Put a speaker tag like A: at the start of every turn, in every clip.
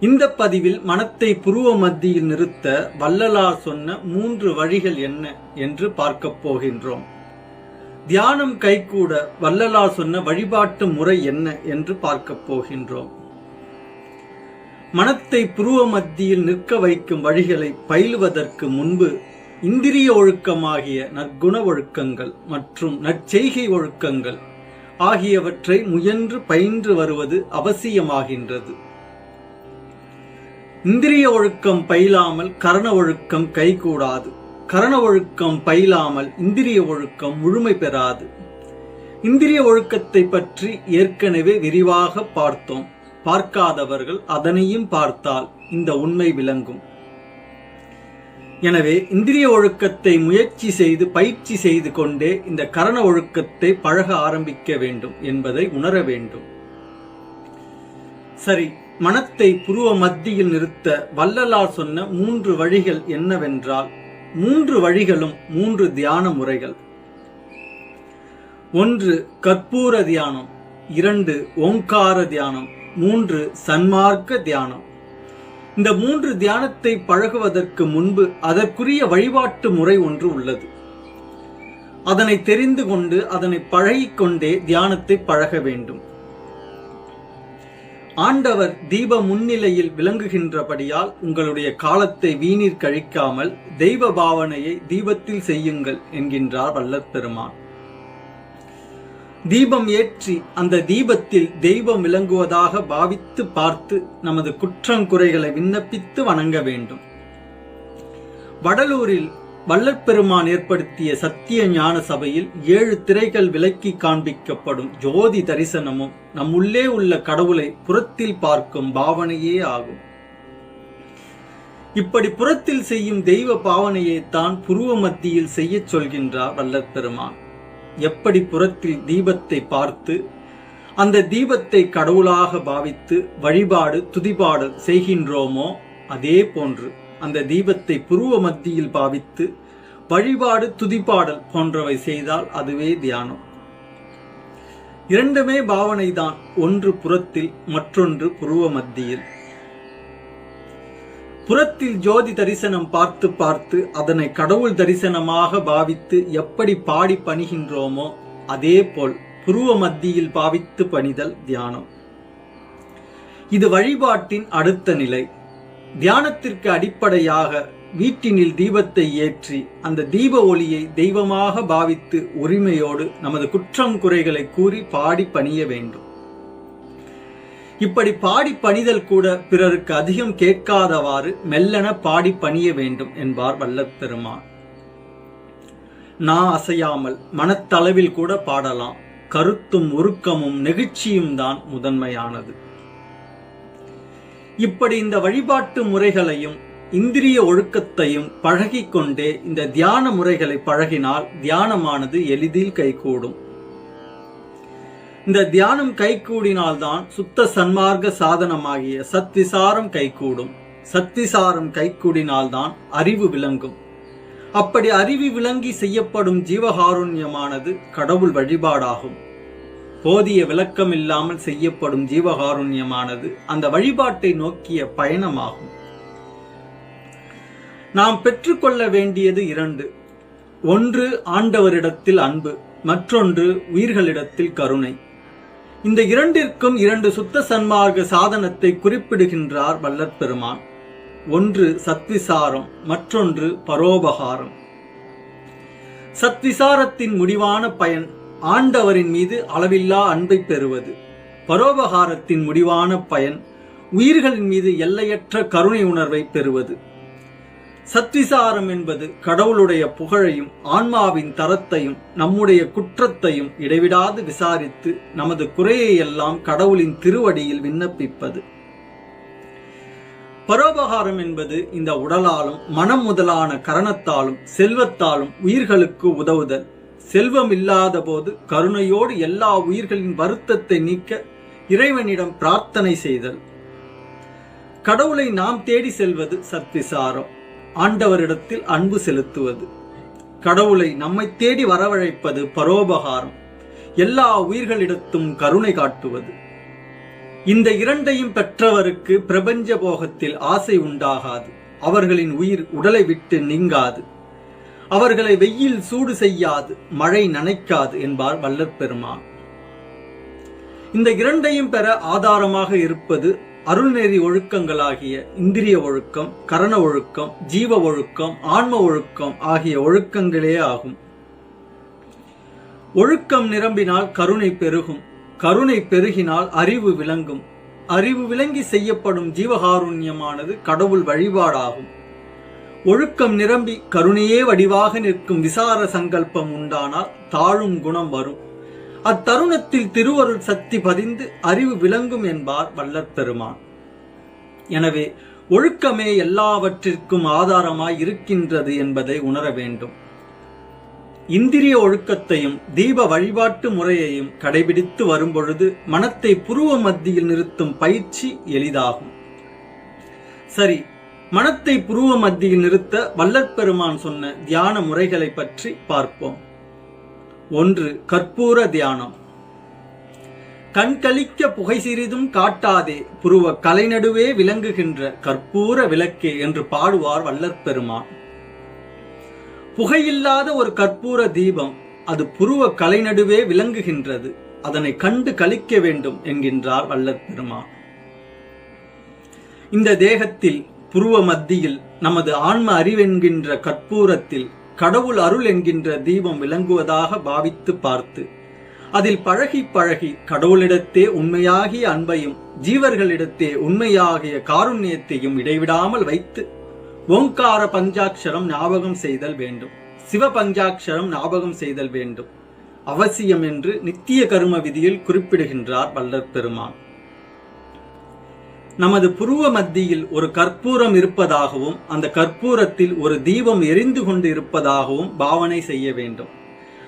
A: இந்த பதிவில் மனத்தை புருவ மத்தியில் நிறுத்த வள்ளலார் சொன்ன மூன்று வழிகள் என்ன என்று பார்க்கப் போகின்றோம். தியானம் கைகூட வள்ளலார் சொன்ன வழிபாட்டு முறை என்ன என்று பார்க்கப் போகின்றோம். மனத்தை புருவ மத்தியில் நிற்க வைக்கும் வழிகளை பயிலுவதற்கு முன்பு இந்திரிய ஒழுக்கமாகிய நற்குண ஒழுக்கங்கள் மற்றும் நற்செய்கை ஒழுக்கங்கள் ஆகியவற்றை முயன்று பயின்று வருவது அவசியமாகின்றது. இந்திரிய ஒழுக்கம் பயிலாமல் கரண ஒழுக்கம் கைகூடாது. கரண ஒழுக்கம் பயிலாமல் இந்திரிய ஒழுக்கம் முழுமை பெறாது. இந்திரிய ஒழுக்கத்தை பற்றி ஏற்கனவே விரிவாக பார்த்தோம். பார்க்காதவர்கள் அதனையும் பார்த்தால் இந்த உண்மை விளங்கும். எனவே இந்திரிய ஒழுக்கத்தை முயற்சி செய்து பயிற்சி செய்து கொண்டே இந்த கரண ஒழுக்கத்தை பழக ஆரம்பிக்க வேண்டும் என்பதை உணர வேண்டும். சரி மனத்தை புருவ மத்தியில் நிறுத்த வள்ளலார் சொன்ன மூன்று வழிகள் என்னவென்றால் மூன்று வழிகளும் மூன்று தியான முறைகள். ஒன்று கற்பூர தியானம். இரண்டு ஓங்கார தியானம். மூன்று சன்மார்க்க தியானம். இந்த மூன்று தியானத்தை பழகுவதற்கு முன்பு அதற்குரிய வழிபாட்டு முறை ஒன்று உள்ளது. அதனை தெரிந்து கொண்டு அதனை பழகிக்கொண்டே தியானத்தை பழக வேண்டும். ஆண்டவர் தீப முன்னிலையில் விளங்குகின்றபடியால் உங்களுடைய காலத்தை வீணீர் கழிக்காமல் தெய்வ பாவனையை தீபத்தில் செய்யுங்கள் என்கின்றார் வல்லப்பெருமான் தீபம் ஏற்றி அந்த தீபத்தில் தெய்வம் விளங்குவதாக பாவித்து பார்த்து நமது குற்றங்குறைகளை விண்ணப்பித்து வணங்க வேண்டும். வடலூரில் வல்லற்பெருமான் ஏற்படுத்திய சத்திய ஞான சபையில் ஏழு திரைகள் விலக்கி காண்பிக்கப்படும் ஜோதி தரிசனமும் நம்முள்ளே உள்ள கடவுளை புறத்தில் பார்க்கும் பாவனையே ஆகும். இப்படி புறத்தில் செய்யும் தெய்வ பாவனையை தான் புருவ மத்தியில் செய்யச் சொல்கின்றார் வல்லற்பெருமான் எப்படி புறத்தில் தீபத்தை பார்த்து அந்த தீபத்தை கடவுளாக பாவித்து வழிபாடு துதிபாடல் செய்கின்றோமோ அதே போன்று அந்த தீபத்தை புருவ மத்தியில் பாவித்து வழிபாடு துதிப்பாடல் போன்றவை செய்தால் அதுவே தியானம். இரண்டுமே பாவனைதான். ஒன்று புறத்தில் மற்றொன்று புருவ மத்தியில். புறத்தில் ஜோதி தரிசனம் பார்த்து பார்த்து அதனை கடவுள் தரிசனமாக பாவித்து எப்படி பாடி பணிகின்றோமோ அதே போல் புருவ மத்தியில் பாவித்து பணிதல் தியானம். இது வழிபாட்டின் அடுத்த நிலை. தியானத்திற்கு அடிப்படையாக வீட்டினில் தீபத்தை ஏற்றி அந்த தீப ஒளியை தெய்வமாக பாவித்து உரிமையோடு நமது குற்றம் குறைகளை கூறி பாடி பணிய வேண்டும். இப்படி பாடி பணிதல் கூட பிறருக்கு அதிகம் கேட்காதவாறு மெல்லென பாடி பணிய வேண்டும் என்பார் வல்லப்பெருமான். நான் அசையாமல் மனத்தளவில் கூட பாடலாம். கருத்தும் உருக்கமும் நெகிழ்ச்சியும் தான் முதன்மையானது. இப்படி இந்த வழிபாட்டு முறைகளையும் இந்திரிய ஒழுக்கத்தையும் பழகிக்கொண்டே இந்த தியான முறைகளை பழகினால் தியானமானது எளிதில் கைகூடும். இந்த தியானம் கைகூடினால்தான் சுத்த சன்மார்க்க சாதனமாகிய சத்விசாரம் கைகூடும். சத்திசாரம் கைகூடினால்தான் அறிவு விளங்கும். அப்படி அறிவு விளங்கி செய்யப்படும் ஜீவகாருண்யமானது கடவுள் வழிபாடாகும். போதிய விளக்கம் இல்லாமல் செய்யப்படும் ஜீவகாருண்யமானது அந்த வழிபாட்டை நோக்கிய பயணமாகும். நாம் பெற்றுக்கொள்ள வேண்டியது இரண்டு. ஒன்று ஆண்டவரிடத்தில் அன்பு மற்றொன்று உயிர்களிடத்தில் கருணை. இந்த இரண்டிற்கும் இரண்டு சுத்த சன்மார்க்க சாதனத்தை குறிப்பிடுகின்றார் வல்லற்பெருமான். ஒன்று சத்விசாரம் மற்றொன்று பரோபகாரம். சத்விசாரத்தின் முடிவான பயன் ஆண்டவரின் மீது அளவில்லா அன்பை பெறுவது. பரோபகாரத்தின் முடிவான பயன் உயிர்களின் மீது எல்லையற்ற கருணை உணர்வை பெறுவது. சத்விசாரம் என்பது கடவுளுடைய புகழையும் ஆன்மாவின் தரத்தையும் நம்முடைய குற்றத்தையும் இடைவிடாது விசாரித்து நமது குறையை எல்லாம் கடவுளின் திருவடியில் விண்ணப்பிப்பது. பரோபகாரம் என்பது இந்த உடலாலும் மனம் முதலான கரணத்தாலும் செல்வத்தாலும் உயிர்களுக்கு உதவுதல். செல்வம் இல்லாத போது கருணையோடு எல்லா உயிர்களின் வருத்தத்தை நீக்க இறைவனிடம் பிரார்த்தனை செய்தல். கடவுளை நாம் தேடி செல்வது சத்விசாரம் ஆண்டவரிடத்தில் அன்பு செலுத்துவது. கடவுளை நம்மை தேடி வரவழைப்பது பரோபகாரம். எல்லா உயிர்களிடத்தும் கருணை காட்டுவது. இந்த இரண்டையும் பெற்றவருக்கு பிரபஞ்ச போகத்தில் ஆசை உண்டாகாது. அவர்களின் உயிர் உடலை விட்டு நீங்காது. அவர்களை வெயில் சூடு செய்யாது மழை நனைக்காது என்பார் வல்லற் பெருமான் இந்த இரண்டையும் பெற ஆதாரமாக இருப்பது அருள்நெறி ஒழுக்கங்களாகிய இந்திரிய ஒழுக்கம் கரண ஒழுக்கம் ஜீவ ஒழுக்கம் ஆன்ம ஒழுக்கம் ஆகிய ஒழுக்கங்களே ஆகும். ஒழுக்கம் நிரம்பினால் கருணை பெருகும் கருணை பெருகினால் அறிவு விளங்கும். அறிவு விளங்கி செய்யப்படும் ஜீவகாருண்யமானது கடவுள் வழிபாடாகும். ஒழுக்கம் நிரம்பி கருணையே வடிவாக நிற்கும் விசார சங்கல்பம் உண்டானால் தாழும் குணம் வரும். அத்தருணத்தில் திருவருள் சக்தி பதிந்து அறிவு விளங்கும் என்பார் வல்லற் பெருமான். எனவே ஒழுக்கமே எல்லாவற்றிற்கும் ஆதாரமாய் இருக்கின்றது என்பதை உணர வேண்டும். இந்திரிய ஒழுக்கத்தையும் தீப வழிபாட்டு முறையையும் கடைபிடித்து வரும்பொழுது மனத்தை புருவ மத்தியில் நிறுத்தும் பயிற்சி எளிதாகும். சரி மனத்தை புருவ மத்தியில் நிறுத்த வல்லற்பெருமான் சொன்ன தியான முறைகளை பற்றி பார்ப்போம். ஒன்று கற்பூர தியானம். கண்களிக்க புகை சிறிதும் காட்டாதே புருவ கலைநடுவே விளங்குகின்ற கற்பூர விளக்கே என்று பாடுவார் வல்லற்பெருமான் புகையில்லாத ஒரு கற்பூர தீபம் அது புருவ கலைநடுவே விளங்குகின்றது அதனை கண்டு கழிக்க வேண்டும் என்கின்றார் வல்லற்பெருமான் இந்த தேகத்தில் புருவ மத்தியில் நமது ஆன்ம அறிவென்கின்ற கற்பூரத்தில் கடவுள் அருள் என்கின்ற தீபம் விளங்குவதாக பாவித்து பார்த்து அதில் பழகி பழகி கடவுளிடத்தே உண்மையாகிய அன்பையும் ஜீவர்களிடத்தே உண்மையாகிய காருண்யத்தையும் இடைவிடாமல் வைத்து ஓங்கார பஞ்சாட்சரம் ஞாபகம் செய்தல் வேண்டும். சிவ பஞ்சாட்சரம் ஞாபகம் செய்தல் வேண்டும். அவசியம் என்று நித்திய கரும விதியில் குறிப்பிடுகின்றார் வல்லற் பெருமான் நமது புருவ மத்தியில் ஒரு கற்பூரம் இருப்பதாகவும் அந்த கற்பூரத்தில் ஒரு தீபம் எரிந்து கொண்டு இருப்பதாகவும் பாவனை செய்ய வேண்டும்.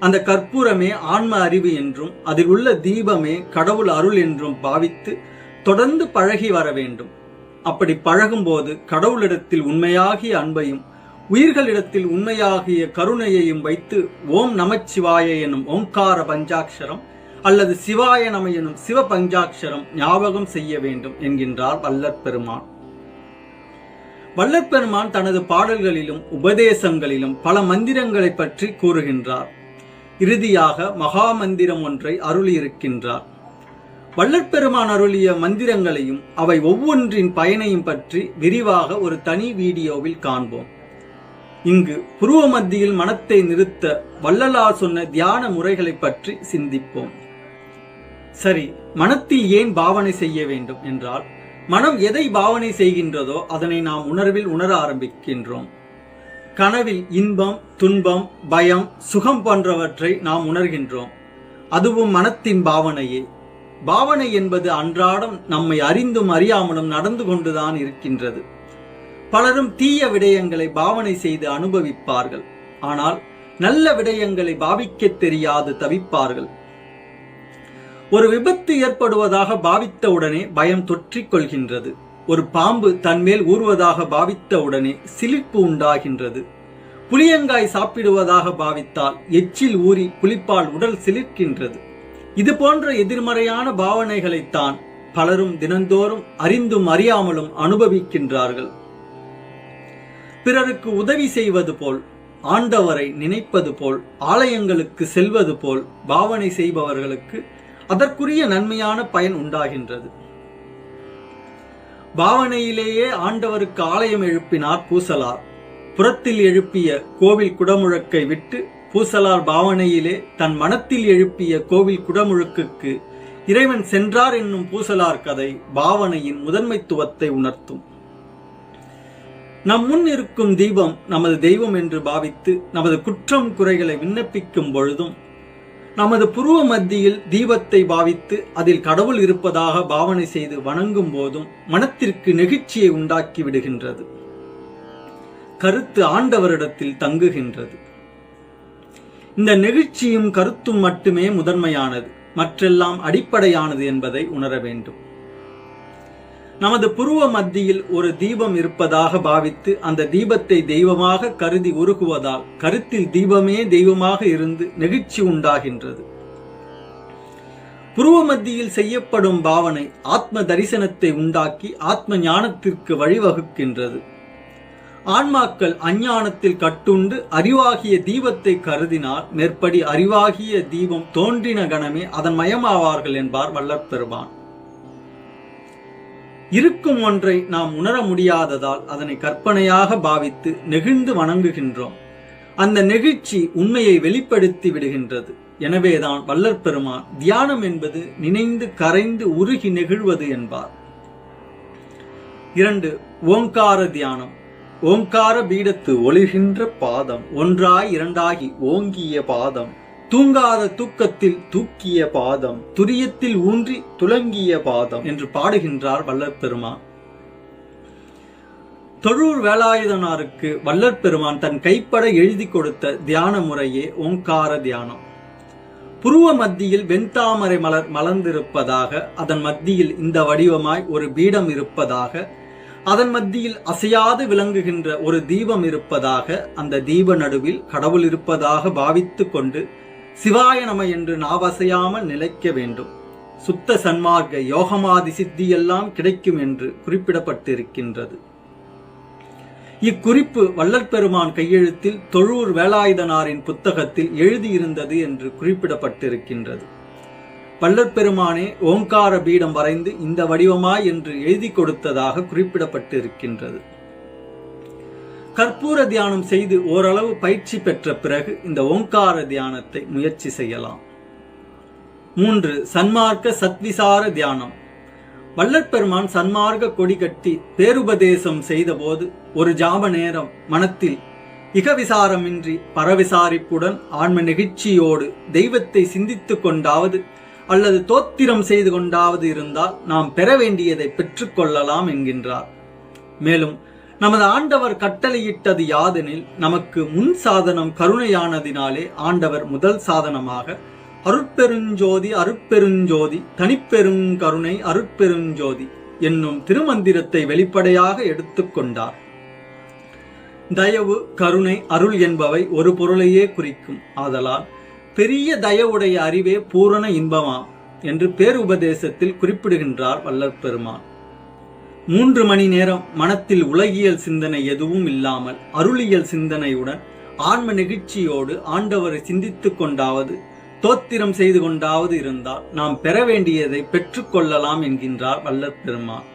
A: அந்த கற்பூரமே ஆன்ம அறிவு என்றும் அதில் உள்ள தீபமே கடவுள் அருள் என்றும் பாவித்து தொடர்ந்து பழகி வர வேண்டும். அப்படி பழகும்போது கடவுளிடத்தில் உண்மையாகிய அன்பையும் உயிர்களிடத்தில் உண்மையாகிய கருணையையும் வைத்து ஓம் நமச்சிவாய எனும் ஓங்கார பஞ்சாட்சரம் அல்லது சிவாய நம எனும் சிவ பஞ்சாட்சரம் ஞாபகம் செய்ய வேண்டும் என்கின்றார் வல்லற்பெருமான். வல்லற்பெருமான் பெருமான் தனது பாடல்களிலும் உபதேசங்களிலும் பல மந்திரங்களை பற்றி கூறுகின்றார். இறுதியாக மகா மந்திரம் ஒன்றை அருளியிருக்கின்றார். வல்லற்பெருமான் அருளிய மந்திரங்களையும் அவை ஒவ்வொன்றின் பயனையும் பற்றி விரிவாக ஒரு தனி வீடியோவில் காண்போம். இங்கு புருவ மத்தியில் மனத்தை நிறுத்த வள்ளலார் சொன்ன தியான முறைகளை பற்றி சிந்திப்போம். சரி மனத்தில் ஏன் பாவனை செய்ய வேண்டும் என்றால் மனம் எதை பாவனை செய்கின்றதோ அதனை நாம் உணர்வில் உணர ஆரம்பிக்கின்றோம். கனவில் இன்பம் துன்பம் பயம் சுகம் போன்றவற்றை நாம் உணர்கின்றோம். அதுவும் மனத்தின் பாவனையே. பாவனை என்பது அன்றாடம் நம்மை அறிந்தும் அறியாமலும் நடந்து கொண்டுதான் இருக்கின்றது. பலரும் தீய விடயங்களை பாவனை செய்து அனுபவிப்பார்கள். ஆனால் நல்ல விடயங்களை பாவிக்க தெரியாது தவிப்பார்கள். ஒரு விபத்து ஏற்படுவதாக பாவித்தவுடனே பயம் தொற்றிக் கொள்கின்றது. ஒரு பாம்பு தன்மேல் ஊறுவதாக பாவித்தவுடனே சிலிர்ப்பு உண்டாகின்றது. புளியங்காய் சாப்பிடுவதாக பாவித்தால் எச்சில் ஊறி புளிப்பால் உடல் சிலிர்க்கின்றது. இது போன்ற எதிர்மறையான பாவனைகளைத்தான் பலரும் தினந்தோறும் அறிந்தும் அறியாமலும் அனுபவிக்கின்றார்கள். பிறருக்கு உதவி செய்வது போல் ஆண்டவரை நினைப்பது போல் ஆலயங்களுக்கு செல்வது போல் பாவனை செய்பவர்களுக்கு அதற்குரிய நன்மையான பயன் உண்டாகின்றது. பாவனையிலேயே ஆண்டவருக்கு ஆலயம் எழுப்பினார் பூசலார். புறத்தில் எழுப்பிய கோவில் குடமுழக்கை விட்டு பூசலார் பாவனையிலே தன் மனத்தில் எழுப்பிய கோவில் குடமுழுக்குக்கு இறைவன் சென்றார் என்னும் பூசலார் கதை பாவனையின் முதன்மைத்துவத்தை உணர்த்தும். நம் முன் இருக்கும் தீபம் நமது தெய்வம் என்று பாவித்து நமது குற்றம் குறைகளை விண்ணப்பிக்கும் பொழுதும் நமது புருவ மத்தியில் தீபத்தை பாவித்து அதில் கடவுள் இருப்பதாக பாவனை செய்து வணங்கும் போதும் மனத்திற்கு நெகிழ்ச்சியை உண்டாக்கி விடுகின்றது. கருத்து ஆண்டவரிடத்தில் தங்குகின்றது. இந்த நெகிழ்ச்சியும் கருத்தும் மட்டுமே முதன்மையானது. மற்றெல்லாம் அடிப்படையானது என்பதை உணர வேண்டும். நமது புருவ மத்தியில் ஒரு தீபம் இருப்பதாக பாவித்து அந்த தீபத்தை தெய்வமாக கருதி உருகுவதால் கருத்தில் தீபமே தெய்வமாக இருந்து நெகிழ்ச்சி உண்டாகின்றது. புருவ மத்தியில் செய்யப்படும் பாவனை ஆத்ம தரிசனத்தை உண்டாக்கி ஆத்ம ஞானத்திற்கு வழிவகுக்கின்றது. ஆன்மாக்கள் அஞ்ஞானத்தில் கட்டுண்டு அறிவாகிய தீபத்தை கருதினால் மேற்படி அறிவாகிய தீபம் தோன்றின கணமே அதன் மயமாவார்கள் என்பார் வல்லற்பெருமான். இருக்கும் ஒன்றை நாம் உணர முடியாததால் அதனை கற்பனையாக பாவித்து நெகிழ்ந்து வணங்குகின்றோம். அந்த நெகிழ்ச்சி உண்மையை வெளிப்படுத்தி விடுகின்றது. எனவேதான் வல்லற் பெருமான் தியானம் என்பது நினைந்து கரைந்து உருகி நெகிழ்வது என்பார். இரண்டு ஓங்கார தியானம். ஓங்கார பீடத்து ஒளிகின்ற பாதம் ஒன்றாய் இரண்டாகி ஓங்கிய பாதம். தூங்காத தூக்கத்தில் தூக்கிய பாதம் துரியத்தில் ஊன்றி துலங்கிய பாதம் என்று பாடுகின்றார் வல்லற்பெருமான் தொழூர் வேலாயுதனாருக்கு வல்லற்பெருமான் தன் கைப்பட எழுதி கொடுத்த தியான முறையே ஓங்கார தியானம். புருவ மத்தியில் வெண்தாமரை மலர் மலர்ந்திருப்பதாக அதன் மத்தியில் இந்த வடிவமாய் ஒரு பீடம் இருப்பதாக அதன் மத்தியில் அசையாது விளங்குகின்ற ஒரு தீபம் இருப்பதாக அந்த தீப நடுவில் கடவுள் இருப்பதாக பாவித்து கொண்டு சிவாய நம என்று நாவசையாமல் நிலைக்க வேண்டும். சுத்த சன்மார்க்க யோகமாதி சித்தியெல்லாம் கிடைக்கும் என்று குறிப்பிடப்பட்டிருக்கின்றது. இக்குறிப்பு வள்ளல் பெருமான் கையெழுத்தில் தொழூர் வேலாயுதனாரின் புத்தகத்தில் எழுதியிருந்தது என்று குறிப்பிடப்பட்டிருக்கின்றது. வள்ளற் பெருமானே ஓங்கார பீடம் வரைந்து இந்த வடிவமாய் என்று எழுதி கொடுத்ததாக குறிப்பிடப்பட்டிருக்கின்றது. கற்பூர தியானம் செய்து ஓரளவு பயிற்சி பெற்ற பிறகு இந்த ஓங்கார தியானத்தை முயற்சி செய்யலாம். மூன்று சன்மார்க்க சத்விசார தியானம். வல்லற்பெருமான் சன்மார்க்க கொடி கட்டி பேருபதேசம் செய்தபோது ஒரு ஜாம நேரம் மனத்தில் இகவிசாரமின்றி பரவிசாரிப்புடன் ஆன்ம நெகிழ்ச்சியோடு தெய்வத்தை சிந்தித்து கொண்டாவது அல்லது தோத்திரம் செய்து கொண்டாவது இருந்தால் நாம் பெற வேண்டியதை பெற்றுக்கொள்ளலாம் என்கின்றார். மேலும் நமது ஆண்டவர் கட்டளையிட்டது யாதெனில் நமக்கு முன் சாதனம் கருணையானதினாலே ஆண்டவர் முதல் சாதனமாக அருட்பெருஞ்சோதி அருட்பெருஞ்சோதி தனிப்பெருங்கருணை அருட்பெருஞ்சோதி என்னும் திருமந்திரத்தை வெளிப்படையாக எடுத்துக்கொண்டார் தயவு கருணை அருள் என்பவை ஒரு பொருளையே குறிக்கும். ஆதலால் பெரிய தயவுடைய அறிவே பூரண இன்பமாம் என்று பேருபதேசத்தில் குறிப்பிடுகின்றார் வல்லற்பெருமான். மூன்று மணி நேரம் மனத்தில் உலகியல் சிந்தனை எதுவும் இல்லாமல் அருளியல் சிந்தனையுடன் ஆன்ம நெகிழ்ச்சியோடு ஆண்டவரை சிந்தித்து கொண்டாவது தோத்திரம் செய்து கொண்டாவது இருந்தால் நாம் பெற வேண்டியதை பெற்றுக்கொள்ளலாம் என்கின்றார் வல்லப்பெருமான்